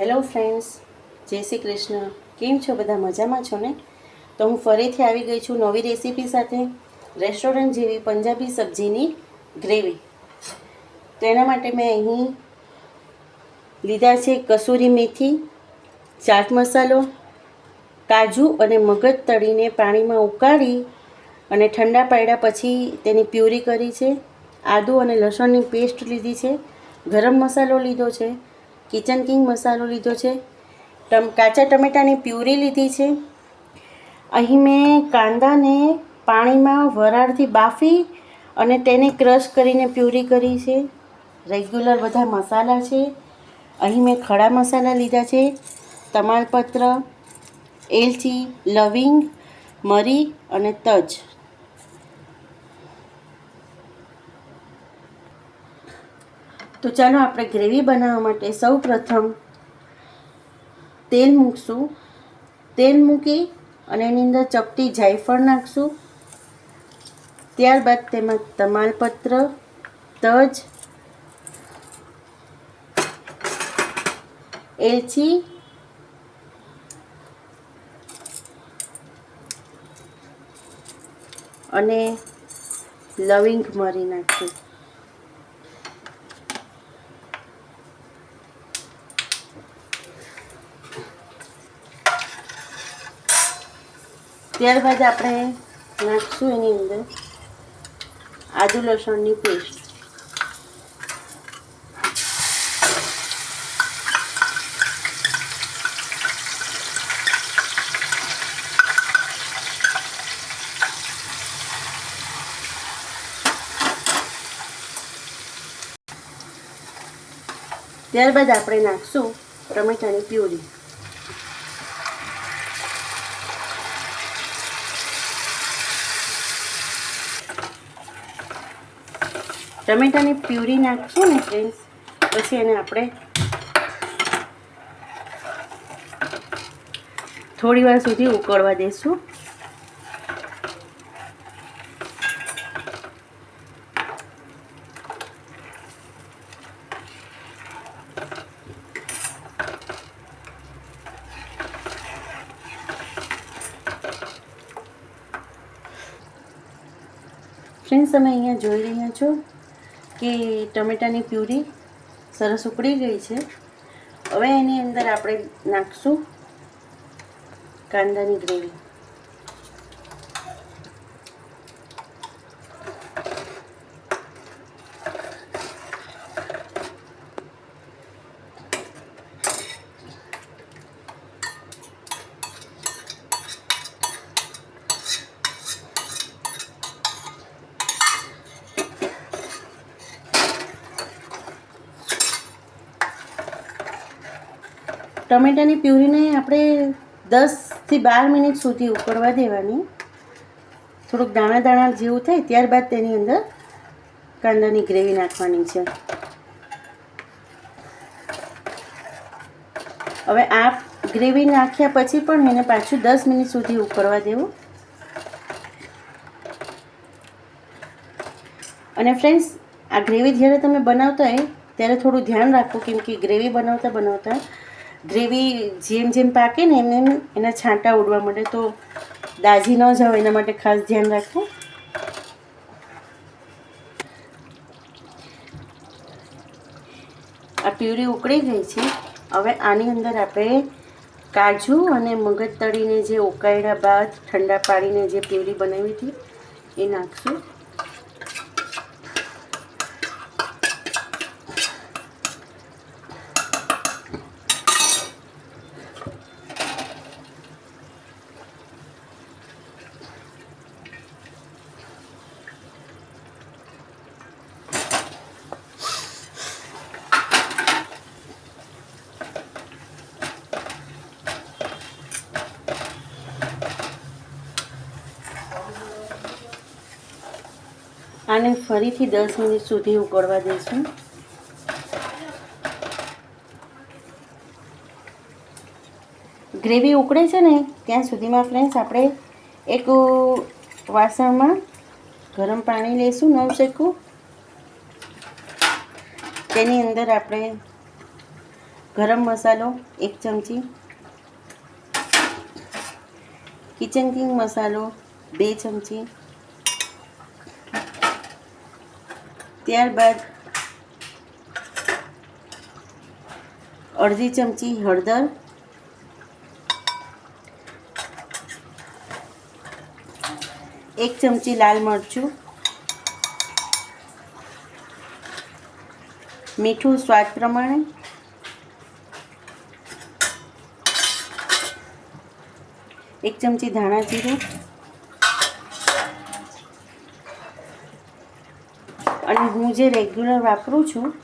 Hello friends જય શ્રી કૃષ્ણ. કેમ છો? બધા મજામાં છો ને? તો હું ફરીથી આવી ગઈ છું નવી રેસીપી સાથે. રેસ્ટોરન્ટ જેવી પંજાબી સબ્જીની ગ્રેવી તો એના માટે મેં અહીં લીધા છે કસૂરી મેથી, ચાટ મસાલો, કાજુ અને મગજ તળીને પાણીમાં ઉકાળી અને ઠંડા પાડ્યા પછી તેની પ્યુરી કરી છે. આદુ અને લસણની પેસ્ટ લીધી છે. ગરમ મસાલો લીધો છે. કિચન કિંગ મસાલો લીધો છે. ટમ, કાચા ટમેટાની પ્યુરી લીધી છે. અહીં મેં કાંદાને પાણીમાં વરાળથી બાફી અને તેને ક્રશ કરીને પ્યુરી કરી છે. રેગ્યુલર બધા મસાલા છે. અહીં મેં ખડા મસાલા લીધા છે. તમાલપત્ર, એલચી, લવિંગ, મરી અને તજ. તો ચાલો આપણે ગ્રેવી બનાવવા માટે સૌ પ્રથમ તેલ મૂકશું. તેલ મૂકી અને એની અંદર ચપટી જાયફળ નાખશું. ત્યારબાદ તેમાં તમાલપત્ર, તજ, એલચી, અને લવિંગ મરી નાખશું. ત્યારબાદ આપણે નાખશું એની અંદર આદુ લસણની પેસ્ટ ત્યારબાદ આપણે નાખશું ટમેટાની પ્યુરી. ટમેટાની પ્યુરી નાખશું ને ફ્રેન્ડ્સ, પછી એને આપણે થોડી વાર સુધી ઉકળવા દઈશું ફ્રેન્ડ્સ, તમે અહીંયા જોઈ રહ્યા છો? કે ટમેટાની પ્યુરી સરસ ઉકળી ગઈ છે. હવે એની અંદર આપણે નાખશું કાંદાની ગ્રેવી. ટમેટાની પ્યુરીને આપણે દસથી બાર મિનિટ સુધી ઉકળવા દેવાની. થોડુંક દાણા દાણા જેવું થાય ત્યારબાદ તેની અંદર કાંદાની ગ્રેવી નાખવાની છે. હવે આ ગ્રેવી નાખ્યા પછી પણ એને પાછું દસ મિનિટ સુધી ઉકળવા દેવું. અને ફ્રેન્ડ્સ, આ ગ્રેવી જ્યારે તમે બનાવતા હોય, ત્યારે થોડું ધ્યાન રાખવું કેમ કે ગ્રેવી બનાવતા બનાવતા ગ્રેવી જેમ જેમ પાકે ને એમ એમ એના છાંટા ઉડવા માંડે. તો દાજી ન જાવ એના માટે ખાસ ધ્યાન રાખવું આ પ્યુરી ઉકળી ગઈ છે. હવે આની અંદર આપણે કાજુ અને મગજ તળીને જે ઉકાળ્યા બાદ ઠંડા પાડીને જે પ્યુરી બનાવી હતી, એ નાખશું. આને ફરીથી દસ મિનિટ સુધી ઉકળવા દઈશું. ગ્રેવી ઉકળે છે ને, ત્યાં સુધીમાં ફ્રેન્ડ્સ આપણે એક વાસણમાં ગરમ પાણી લઈશું, નવ શેકું તેની અંદર આપણે ગરમ મસાલો એક ચમચી. કિચન કિંગ મસાલો બે ચમચી. ત્યારબાદ અડધી ચમચી હળદર, એક ચમચી લાલ મરચું, મીઠું સ્વાદ પ્રમાણે, એક ચમચી ધાણા જીરું અને હું જે રેગ્યુલર વાપરું છું,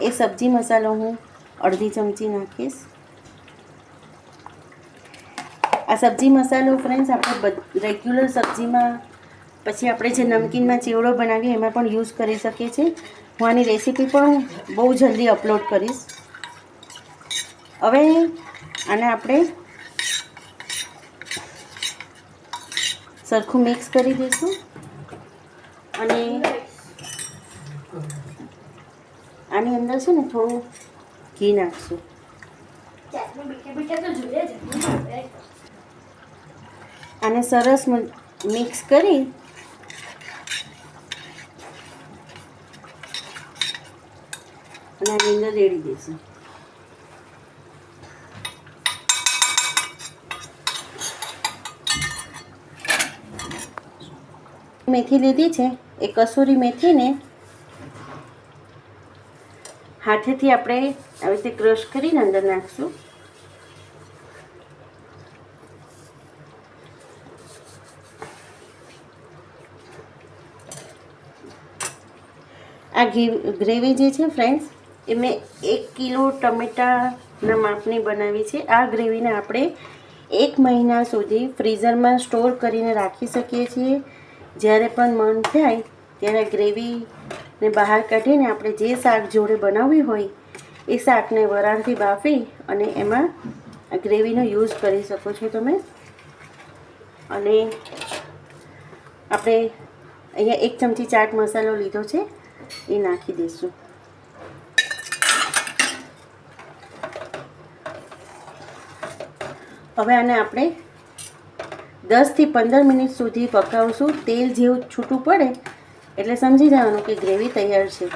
એ સબ્જી મસાલો હું અડધી ચમચી નાખીશ. આ સબ્જી મસાલો ફ્રેન્ડ્સ આપણે રેગ્યુલર સબ્જીમાં, પછી આપણે જે નમકીનમાં ચેવડો બનાવીએ, એમાં પણ યુઝ કરી શકીએ છીએ. હું આની રેસીપી પણ બહુ જલ્દી અપલોડ કરીશ. હવે, આને આપણે સરખું મિક્સ કરી દઈશું. અને આની અંદર છે ને થોડું ઘી નાખશું. આને સરસ મિક્સ કરી અને આની અંદર રેડી દઈશું. મેથી લીધી છે, એ કસૂરી મેથીને હાથેથી આપણે આવી રીતે ક્રશ કરીને અંદર નાખશું. આ ગ્રેવી જે છે ફ્રેન્ડ્સ, એ મેં એક કિલો ટમેટાના માપની બનાવી છે. આ ગ્રેવીને આપણે એક મહિના સુધી ફ્રીઝરમાં સ્ટોર કરીને રાખી શકીએ છીએ. જ્યારે પણ મન થાય ત્યારે ગ્રેવીને બહાર કાઢીને આપણે જે શાક જોડે બનાવવી હોય, એ શાકને વરાળથી બાફી અને એમાં ગ્રેવીનો યુઝ કરી શકો છો તમે. અને આપણે અહીંયા એક ચમચી ચાટ મસાલો લીધો છે, એ નાખી દઈશું. હવે આને આપણે દસથી પંદર મિનિટ સુધી પકાવશું. તેલ જેવું છૂટું પડે એટલે સમજી જવાનું કે ગ્રેવી તૈયાર છે.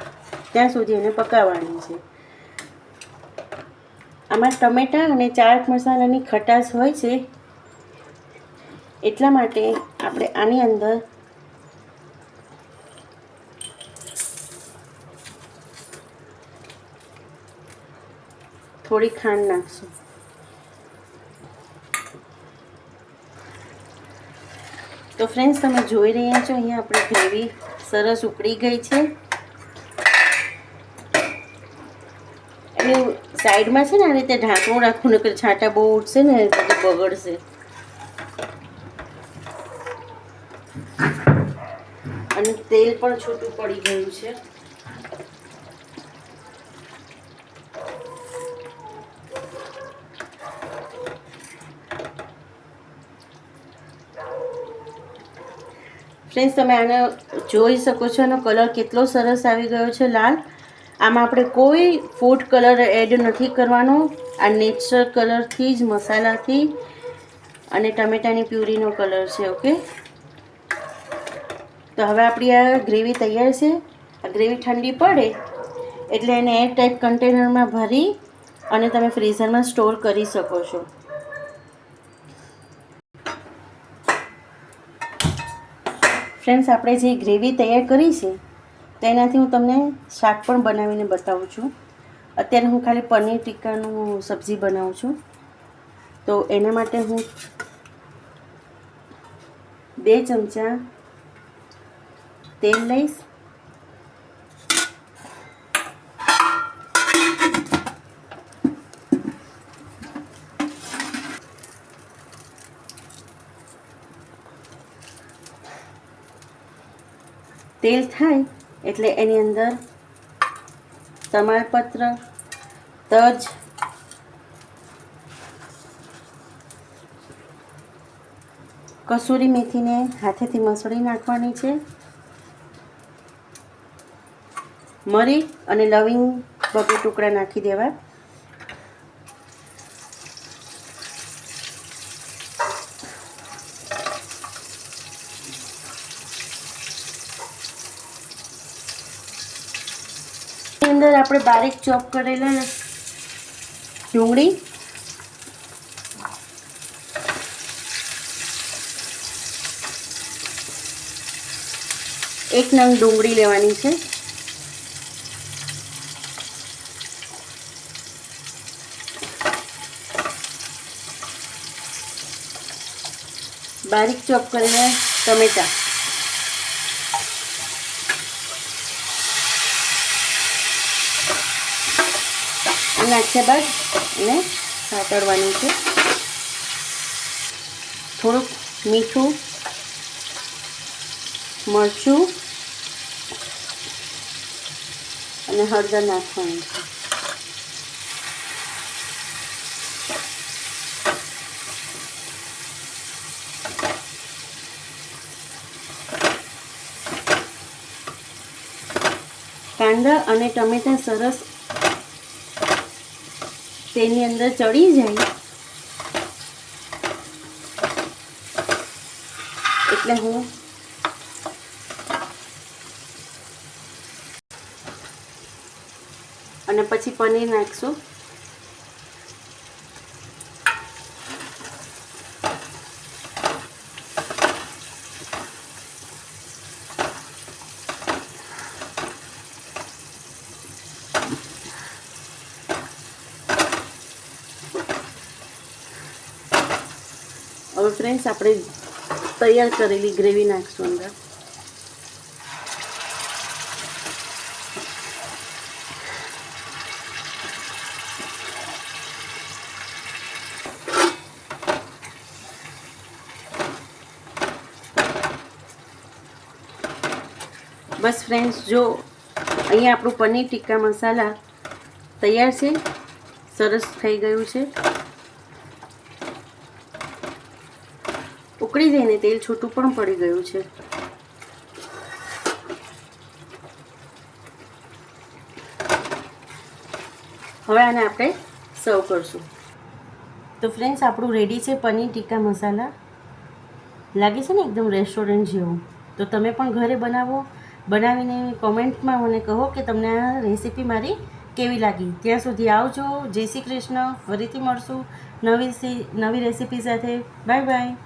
ત્યાં સુધી એને પકાવવાની છે. આમાં ટમેટાં અને ચાટ મસાલાની ખટાશ હોય છે. એટલા માટે આપણે આની અંદર થોડી ખાંડ નાખશું. તો ફ્રેન્ડ્સ તમે જોઈ રહ્યા છો, અહીંયા આપણે ગ્રેવી સરસ ઉકળી ગઈ છે. એની સાઈડમાં છે ને આ રીતે ઢાંકણું રાખવું નકર છાંટા બહુ ઉઠશે ને બધું બગડશે. અને તેલ પણ છૂટું પડી ગયું છે. ફ્રેન્ડ્સ તમે આને જોઈ શકો છો. એનો કલર કેટલો સરસ આવી ગયો છે, લાલ. આમાં આપણે કોઈ ફૂડ કલર એડ નથી કરવાનો. આ નેચરલ કલરથી જ મસાલાથી અને ટમેટાની પ્યુરીનો કલર છે ઓકે તો હવે આપણી આ ગ્રેવી તૈયાર છે. આ ગ્રેવી ઠંડી પડે એટલે એને એર ટાઈપ કન્ટેનરમાં ભરી અને તમે ફ્રીઝરમાં સ્ટોર કરી શકો છો. ફ્રેન્ડ્સ આપણે જે ગ્રેવી તૈયાર કરી છે, તેનાથી હું તમને શાક પણ બનાવીને બતાવું છું. અત્યારે હું ખાલી પનીર ટિક્કાનું સબ્જી બનાવું છું. તો એના માટે હું બે ચમચા તેલ લઈશ. તેલ થાય એટલે એની અંદર તમાલપત્ર, તજ, કસૂરી મેથીને હાથેથી મસળી નાખવાની છે. મરી અને લવિંગ બબે ટુકડા નાખી દેવા અંદર આપણે બારીક ચોપ કરેલા ને. ડુંગળી. એક નંગ ડુંગળી લેવાની છે. બારીક ચોપ કરેલા ટમેટા. નાખ્યા બાદ એને સાતળવાનું છે. થોડુંક મીઠું, મરચું અને હળદર નાખવાનું છે. કાંદા અને ટમેટા સરસ તેની અંદર ચડી જાય. એટલે હું અને પછી પનીર નાખશું. હવે ફ્રેન્ડ્સ આપણે તૈયાર કરેલી ગ્રેવી નાખશું અંદર. બસ ફ્રેન્ડ્સ જો અહીંયા આપણું પનીર ટિક્કા મસાલા તૈયાર છે, સરસ થઈ ગયું છે. ઉકળી જઈને તેલ છૂટું પણ પડી ગયું છે. હવે આને આપણે સર્વ કરશું. તો ફ્રેન્ડ્સ આપણું રેડી છે પનીર ટીકા મસાલા. લાગે છે ને એકદમ રેસ્ટોરન્ટ જેવું? તો તમે પણ ઘરે બનાવો. બનાવીને કોમેન્ટમાં મને કહો કે તમને આ રેસીપી મારી કેવી લાગી. ત્યાં સુધી આવજો. જય શ્રી કૃષ્ણ. ફરીથી મળશું નવી નવી રેસીપી સાથે. Bye bye